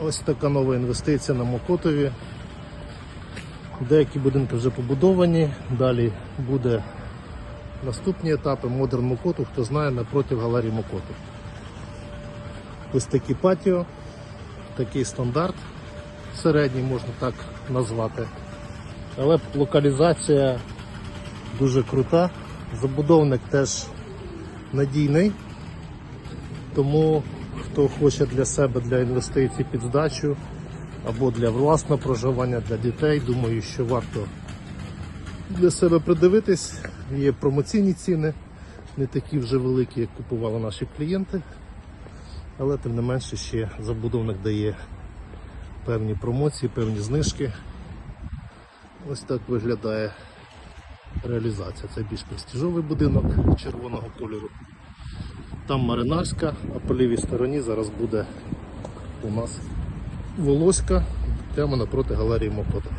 Ось така нова інвестиція на Мокотові. Деякі будинки вже побудовані. Далі буде наступні етапи Модерн Мокоту, хто знає, напроти галерії Мокоту. Ось такі патіо, такий стандарт середній можна так назвати. Але локалізація дуже крута. Забудовник теж надійний. Тому хто хоче для себе для інвестицій під здачу або для власного проживання для дітей, думаю, що варто для себе придивитись. Є промоційні ціни, не такі вже великі, як купували наші клієнти. Але тим не менше ще забудовник дає певні промоції, певні знижки. Ось так виглядає реалізація. Це більш престижовий будинок червоного кольору. Там Маринарська, а по лівій стороні зараз буде у нас Волоська, прямо напроти галерії Мокота.